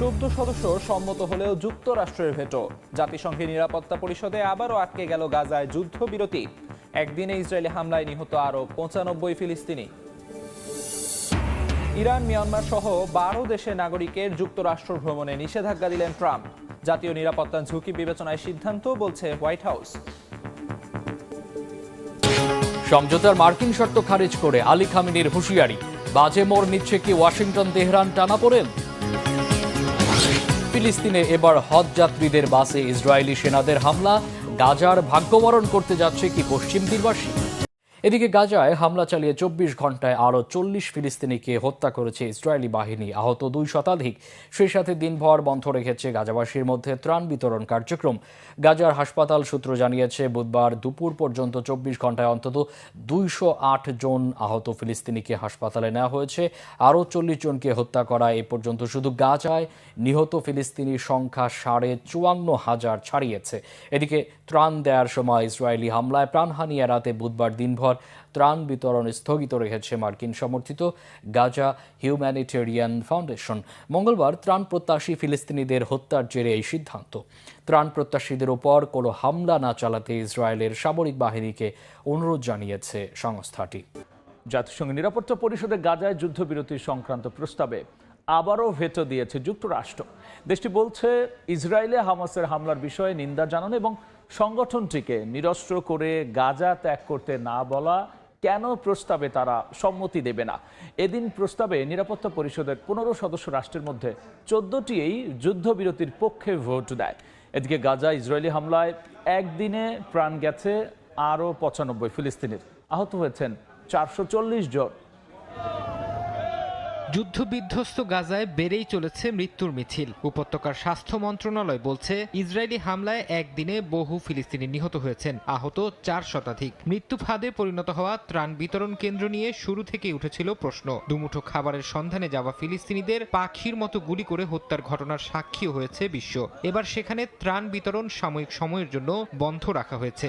চোদ্দ সদস্য সম্মত হলেও যুক্তরাষ্ট্রের ভেটো। জাতিসংঘের নিরাপত্তা পরিষদে আবারও আটকে গেল গাজায় যুদ্ধবিরতি। একদিনে ইসরায়েলি হামলায় নিহত আরও পঁচানব্বই ফিলিস্তিনি। ইরান, মিয়ানমার সহ বারো দেশের নাগরিকের যুক্তরাষ্ট্র ভ্রমণে নিষেধাজ্ঞা দিলেন ট্রাম্প। জাতীয় নিরাপত্তা ঝুঁকি বিবেচনায় সিদ্ধান্ত বলছে হোয়াইট হাউস। সমঝোতার মার্কিন শর্ত খারিজ করে আলী খামিনির হুঁশিয়ারি। বাজে মোড় নিচ্ছে কি ওয়াশিংটন, তেহরান, টানা পড়েন? ফিলিস্তিনে এবার হজ যাত্রীদের বাসে ইসরায়েলি সেনাদের হামলা। গাজার ভাগ্যবরণ করতে যাচ্ছে কি পশ্চিম তীরবাসী? এদিকে গাজায় হামলা চালিয়ে চব্বিশ ঘন্টায় আরও চল্লিশ ফিলিস্তিনিকে হত্যা করেছে ইসরায়েলি বাহিনী। আহত দুই শতাধিক। সেই সাথে দিনভর বন্ধ রেখেছে গাজাবাসীর মধ্যে ত্রাণ বিতরণ কার্যক্রম। গাজার হাসপাতাল সূত্র জানিয়েছে, বুধবার দুপুর পর্যন্ত চব্বিশ ঘন্টায় অন্তত দুইশো আট জন আহত ফিলিস্তিনিকে হাসপাতালে নেওয়া হয়েছে। আরও চল্লিশ জনকে হত্যা করা এ পর্যন্ত শুধু গাজায় নিহত ফিলিস্তিনির সংখ্যা সাড়ে চুয়ান্ন হাজার ছাড়িয়েছে। এদিকে ত্রাণ দেওয়ার সময় ইসরায়েলি হামলায় প্রাণহানি এড়াতে বুধবার দিনভর ত্রাণ বিতরণ স্থগিত রেখেছে মার্কিন সমর্থিত গাজা হিউম্যানিটেরিয়ান ফাউন্ডেশন। মঙ্গলবার ত্রাণ প্রত্যাশী ফিলিস্তিনিদের হত্যার জেরে এই সিদ্ধান্ত। ত্রাণ প্রত্যাশীদের ওপর কোনো হামলা না চালাতে ইসরায়েলের সামরিক বাহিনীকে অনুরোধ জানিয়েছে সংস্থাটি। জাতিসংঘ নিরাপত্তা পরিষদে গাজায় যুদ্ধবিরতি সংক্রান্ত প্রস্তাবে আবারও ভেটো দিয়েছে যুক্তরাষ্ট্র। দেশটি বলছে, ইসরায়েলে হামাসের হামলার বিষয়ে নিন্দা জানানো এবং সংগঠনটিকে নিরস্ত্র করে গাজা ত্যাগ করতে না বলা কেন প্রস্তাবে তারা সম্মতি দেবে না? এদিন প্রস্তাবে নিরাপত্তা পরিষদের পনেরো সদস্য রাষ্ট্রের মধ্যে চোদ্দটি এই যুদ্ধবিরতির পক্ষে ভোট দেয়। এদিকে গাজা ইসরায়েলি হামলায় একদিনে প্রাণ গেছে আরও পঁচানব্বই ফিলিস্তিনির। আহত হয়েছেন চারশো চল্লিশ জন। যুদ্ধবিধ্বস্ত গাজায় বেড়েই চলেছে মৃত্যুর মিছিল। উপত্যকার স্বাস্থ্য মন্ত্রণালয় বলছে, ইসরায়েলি হামলায় একদিনে বহু ফিলিস্তিনি নিহত হয়েছেন, আহত চার শতাধিক। মৃত্যু ফাঁদে পরিণত হওয়া ত্রাণ বিতরণ কেন্দ্র নিয়ে শুরু থেকেই উঠেছিল প্রশ্ন। দুমুঠো খাবারের সন্ধানে যাওয়া ফিলিস্তিনিদের পাখির মতো গুলি করে হত্যার ঘটনার সাক্ষী হয়েছে বিশ্ব। এবার সেখানে ত্রাণ বিতরণ সাময়িক সময়ের জন্য বন্ধ রাখা হয়েছে।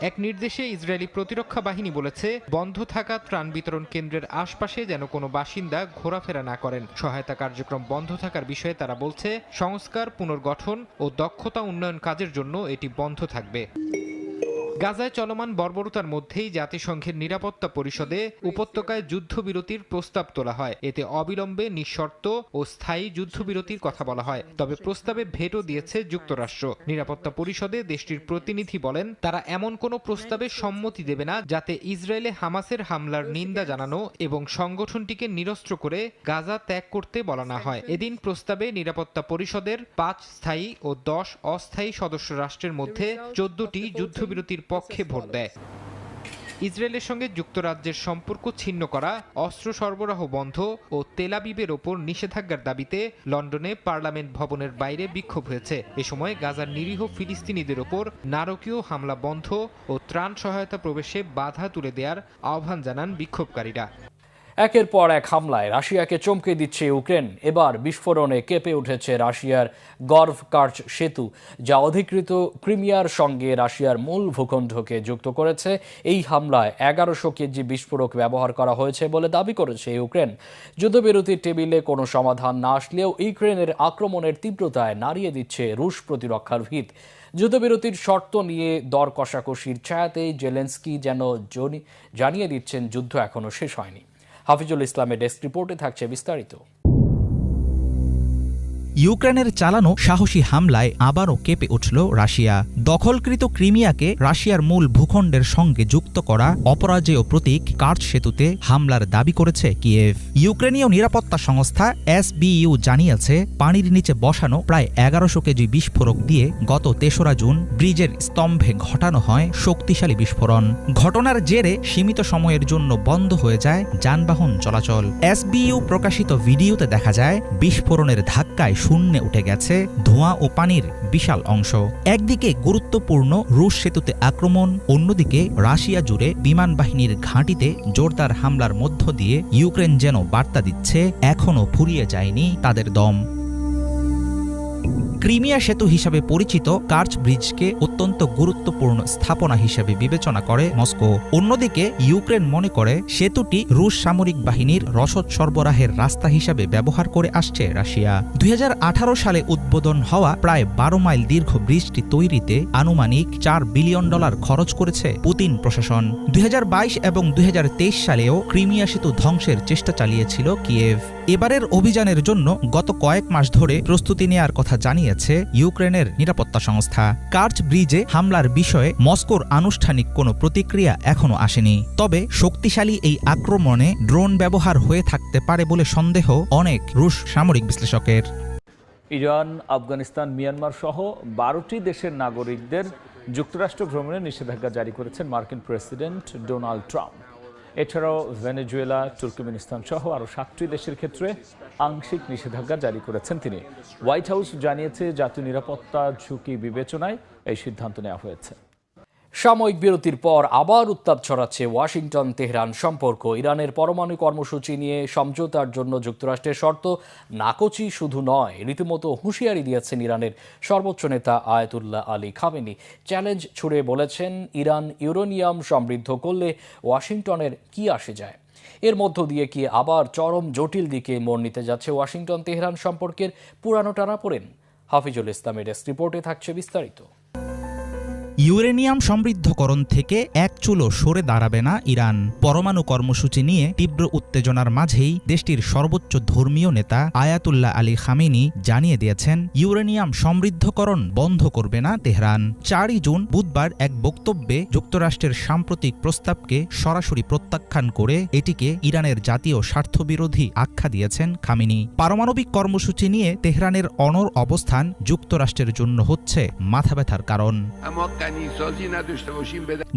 এক নির্দেশে ইসরায়েলি প্রতিরক্ষা বাহিনী বলেছে, বন্ধ থাকা ত্রাণ বিতরণ কেন্দ্রের আশপাশে যেন কোনো বাসিন্দা ঘোরাফেরা না করেন। সহায়তা কার্যক্রম বন্ধ থাকার বিষয়ে তারা বলছে, সংস্কার, পুনর্গঠন ও দক্ষতা উন্নয়ন কাজের জন্য এটি বন্ধ থাকবে। গাজায় চলমান বর্বরতার মধ্যেই জাতিসংঘের নিরাপত্তা পরিষদে উপত্যকায় যুদ্ধবিরতির প্রস্তাব তোলা হয়। এতে অবিলম্বে, নিঃশর্ত ও স্থায়ী যুদ্ধবিরতির কথা বলা হয়। তবে প্রস্তাবে ভেটো দিয়েছে যুক্তরাষ্ট্র। নিরাপত্তা পরিষদে দেশটির প্রতিনিধি বলেন, তারা এমন কোনো প্রস্তাবে সম্মতি দেবে না যাতে ইসরায়েলে হামাসের হামলার নিন্দা জানানো এবং সংগঠনটিকে নিরস্ত্র করে গাজা ত্যাগ করতে বলা না হয়। এদিন প্রস্তাবে নিরাপত্তা পরিষদের পাঁচ স্থায়ী ও দশ অস্থায়ী সদস্য রাষ্ট্রের মধ্যে চোদ্দটি যুদ্ধবিরতির পক্ষে ভোট দেয়। ইসরায়েলের সঙ্গে যুক্তরাজ্যের সম্পর্ক ছিন্ন করা অস্ত্র সরবরাহ বন্ধ ও তেলাবিবের ওপর নিষেধাজ্ঞার দাবিতে লন্ডনে পার্লামেন্ট ভবনের বাইরে বিক্ষোভ হয়েছে। এ সময় গাজার নিরীহ ফিলিস্তিনিদের ওপর নারকীয় হামলা বন্ধ ও ত্রাণ সহায়তা প্রবেশে বাধা তুলে দেয়ার আহ্বান জানান বিক্ষোভকারীরা। একের পর এক হামলায় রাশিয়াকে চমকে দিচ্ছে ইউক্রেন। এবার বিস্ফোরণে কেঁপে উঠেছে রাশিয়ার গর্ভ কার্চ সেতু, যা অধিকৃত ক্রিমিয়ার সঙ্গে রাশিয়ার মূল ভূখণ্ডকে যুক্ত করেছে। এই হামলায় এগারোশো কেজি বিস্ফোরক ব্যবহার করা হয়েছে বলে দাবি করেছে ইউক্রেন। যুদ্ধবিরতির টেবিলে কোনো সমাধান না আসলেও ইউক্রেনের আক্রমণের তীব্রতায় নাড়িয়ে দিচ্ছে রুশ প্রতিরক্ষার ভিত। যুদ্ধবিরতির শর্ত নিয়ে দর কষাকষির ছায়াতেই জেলেন্সকি যেন জানিয়ে দিচ্ছেন, যুদ্ধ এখনও শেষ হয়নি। হাফিজুল ইসলামের ডেস্ক রিপোর্টে থাকছে বিস্তারিত। ইউক্রেনের চালানো সাহসী হামলায় আবারও কেঁপে উঠল রাশিয়া। দখলকৃত ক্রিমিয়াকে রাশিয়ার মূল ভূখণ্ডের সঙ্গে যুক্ত করা অপরাজেয় প্রতীক কার্চ সেতুতে হামলার দাবি করেছে কিয়েভ। ইউক্রেনীয় নিরাপত্তা সংস্থা এসবিইউ জানিয়েছে, পানির নিচে বসানো প্রায় এগারোশো কেজি বিস্ফোরক দিয়ে গত তেসরা জুন ব্রিজের স্তম্ভে ঘটানো হয় শক্তিশালী বিস্ফোরণ। ঘটনার জেরে সীমিত সময়ের জন্য বন্ধ হয়ে যায় যানবাহন চলাচল। এসবিইউ প্রকাশিত ভিডিওতে দেখা যায়, বিস্ফোরণের ধাক্কায় শূন্যে উঠে গেছে ধোঁয়া ও পানির বিশাল অংশ। একদিকে গুরুত্বপূর্ণ রুশ সেতুতে আক্রমণ, অন্যদিকে রাশিয়া জুড়ে বিমান বাহিনীর ঘাঁটিতে জোরদার হামলার মধ্য দিয়ে ইউক্রেন যেন বার্তা দিচ্ছে, এখনও ফুরিয়ে যায়নি তাদের দম। ক্রিমিয়া সেতু হিসাবে পরিচিত কার্চ ব্রিজকে অত্যন্ত গুরুত্বপূর্ণ স্থাপনা হিসেবে বিবেচনা করে মস্কো। অন্যদিকে, ইউক্রেন মনে করে সেতুটি রুশ সামরিক বাহিনীর রসদ সরবরাহের রাস্তা হিসাবে ব্যবহার করে আসছে রাশিয়া। দুই হাজার আঠারো সালে উদ্বোধন হওয়া প্রায় বারো মাইল দীর্ঘ ব্রিজটি তৈরিতে আনুমানিক চার বিলিয়ন ডলার খরচ করেছে পুতিন প্রশাসন। দুই হাজার বাইশ এবং দুই হাজার তেইশ সালেও ক্রিমিয়া সেতু ধ্বংসের চেষ্টা চালিয়েছিল কিয়েভ। এবারের অভিযানের জন্য গত কয়েক মাস ধরে প্রস্তুতি নেয়ার কথা জানিয়েছে ইউক্রেনের নিরাপত্তা সংস্থা কার্চ ব্রিজে হামলার বিষয়ে মস্কোর আনুষ্ঠানিক কোনো প্রতিক্রিয়া এখনও আসেনি। তবে শক্তিশালী এই আক্রমণে ড্রোন ব্যবহার হয়ে থাকতে পারে বলে সন্দেহ অনেক রুশ সামরিক বিশ্লেষকের। ইরান, আফগানিস্তান, মিয়ানমার সহ বারোটি দেশের নাগরিকদের যুক্তরাষ্ট্র ভ্রমণে নিষেধাজ্ঞা জারি করেছেন মার্কিন প্রেসিডেন্ট ডোনাল্ড ট্রাম্প। এছাড়াও ভেনেজুয়েলা, তুর্কমেনিস্তান সহ আরও সাতটি দেশের ক্ষেত্রে আংশিক নিষেধাজ্ঞা জারি করেছেন তিনি। হোয়াইট হাউস জানিয়েছে জাতীয় নিরাপত্তা ঝুঁকি বিবেচনায় এই সিদ্ধান্ত নেওয়া হয়েছে। সাময়িক বিরতির পর আবার উত্তাপ ছড়াচ্ছে ওয়াশিংটন, তেহরান সম্পর্ক। ইরানের পরমাণু কর্মসূচি নিয়ে সমঝোতার জন্য যুক্তরাষ্ট্রের শর্ত, নাকচি শুধু নয়, রীতিমতো হুঁশিয়ারি দিয়েছেন ইরানের সর্বোচ্চ নেতা আয়াতুল্লাহ আলী খামেনি। চ্যালেঞ্জ ছুড়ে বলেছেন, ইরান ইউরোনিয়াম সমৃদ্ধ করলে ওয়াশিংটনের কি আসে যায়? এর মধ্য দিয়ে কি আবার চরম জটিল দিকে মোড় নিতে যাচ্ছে ওয়াশিংটন, তেহরান সম্পর্কের পুরানো টানাপোড়েন? হাফিজুল ইসলামের রিপোর্টে থাকছে বিস্তারিত। ইউরেনিয়াম সমৃদ্ধকরণ থেকে এক চুলো সরে দাঁড়াবে না ইরান। পরমাণু কর্মসূচি নিয়ে তীব্র উত্তেজনার মাঝেই দেশটির সর্বোচ্চ ধর্মীয় নেতা আয়াতুল্লাহ আলী খামেনি জানিয়ে দিয়েছেন, ইউরেনিয়াম সমৃদ্ধকরণ বন্ধ করবে না তেহরান। চারই জুন বুধবার এক বক্তব্যে যুক্তরাষ্ট্রের সাম্প্রতিক প্রস্তাবকে সরাসরি প্রত্যাখ্যান করে এটিকে ইরানের জাতীয় স্বার্থবিরোধী আখ্যা দিয়েছেন খামেনি পারমাণবিক কর্মসূচি নিয়ে তেহরানের অনর অবস্থান যুক্তরাষ্ট্রের জন্য হচ্ছে মাথা ব্যথার কারণ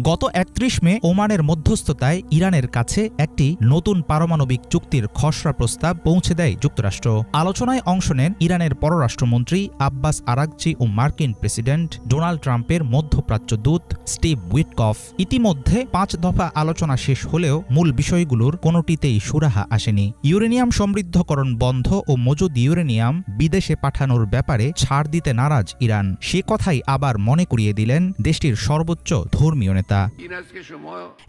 গত একত্রিশ মে ওমানের মধ্যস্থতায় ইরানের কাছে একটি নতুন পারমাণবিক চুক্তির খসড়া প্রস্তাব পৌঁছে দেয় যুক্তরাষ্ট্র। আলোচনায় অংশ নেন ইরানের পররাষ্ট্রমন্ত্রী আব্বাস আরাকচি ও মার্কিন প্রেসিডেন্ট ডোনাল্ড ট্রাম্পের মধ্যপ্রাচ্য দূত স্টিভ উইটকফ। ইতিমধ্যে পাঁচ দফা আলোচনা শেষ হলেও মূল বিষয়গুলোর কোনোটিতেই সুরাহা আসেনি। ইউরেনিয়াম সমৃদ্ধকরণ বন্ধ ও মজুদ ইউরেনিয়াম বিদেশে পাঠানোর ব্যাপারে ছাড় দিতে নারাজ ইরান। সে কথাই আবার মনে করিয়ে দিলেন দেশটির সর্বোচ্চ ধর্মীয় নেতা।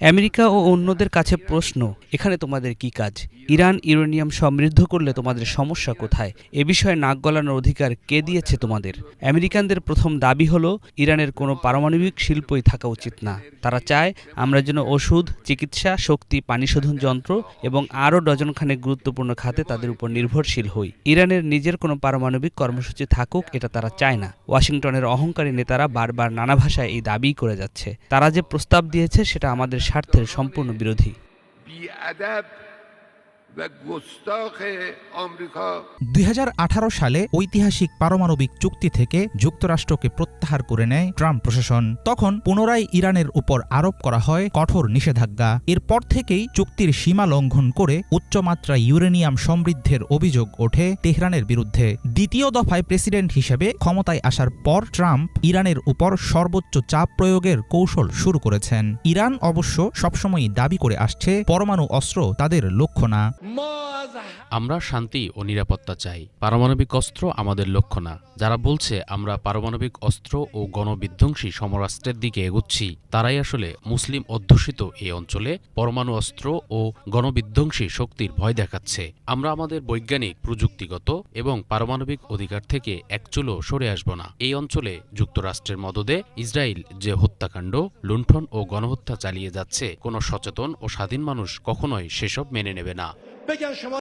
আমেরিকা ও অন্যদের কাছে প্রশ্ন, এখানে তোমাদের কি কাজ? ইরান ইউরেনিয়াম সমৃদ্ধ করলে তোমাদের সমস্যা কোথায়? এ বিষয়ে নাক গলানোর অধিকার কে দিয়েছে তোমাদের? আমেরিকানদের প্রথম দাবি হলো, ইরানের কোনো পারমাণবিক শিল্পই থাকা উচিত না। তারা চায়, আমরা যেন ওষুধ, চিকিৎসা, শক্তি, পানি শোধন যন্ত্র এবং আরও ডজনখানেক গুরুত্বপূর্ণ খাতে তাদের উপর নির্ভরশীল হই। ইরানের নিজের কোনো পারমাণবিক কর্মসূচি থাকুক, এটা তারা চায় না। ওয়াশিংটনের অহংকারী নেতারা বারবার নানা ভাষায় এই দাবি করে যাচ্ছে। তারা যে প্রস্তাব দিয়েছে সেটা আমাদের স্বার্থের সম্পূর্ণ বিরোধী। দুই হাজার আঠারো সালে ঐতিহাসিক পারমাণবিক চুক্তি থেকে যুক্তরাষ্ট্রকে প্রত্যাহার করে নেয় ট্রাম্প প্রশাসন। তখন পুনরায় ইরানের উপর আরোপ করা হয় কঠোর নিষেধাজ্ঞা। এরপর থেকেই চুক্তির সীমা লঙ্ঘন করে উচ্চমাত্রা ইউরেনিয়াম সমৃদ্ধের অভিযোগ ওঠে তেহরানের বিরুদ্ধে। দ্বিতীয় দফায় প্রেসিডেন্ট হিসেবে ক্ষমতায় আসার পর ট্রাম্প ইরানের উপর সর্বোচ্চ চাপ প্রয়োগের কৌশল শুরু করেছেন। ইরান অবশ্য সবসময়ই দাবি করে আসছে, পরমাণু অস্ত্র তাদের লক্ষ্য না। আমরা শান্তি ও নিরাপত্তা চাই। পারমাণবিক অস্ত্র আমাদের লক্ষ্য না। যারা বলছে আমরা পারমাণবিক অস্ত্র ও গণবিধ্বংসী সমরাষ্ট্রের দিকে এগুচ্ছি, তারাই আসলে মুসলিম অধ্যুষিত এই অঞ্চলে পরমাণু অস্ত্র ও গণবিধ্বংসী শক্তির ভয় দেখাচ্ছে। আমরা আমাদের বৈজ্ঞানিক, প্রযুক্তিগত এবং পারমাণবিক অধিকার থেকে একচুলও সরে আসব না। এই অঞ্চলে যুক্তরাষ্ট্রের মদদে ইসরায়েল যে হত্যাকাণ্ড, লুণ্ঠন ও গণহত্যা চালিয়ে যাচ্ছে, কোনো সচেতন ও স্বাধীন মানুষ কখনোই সেসব মেনে নেবে না।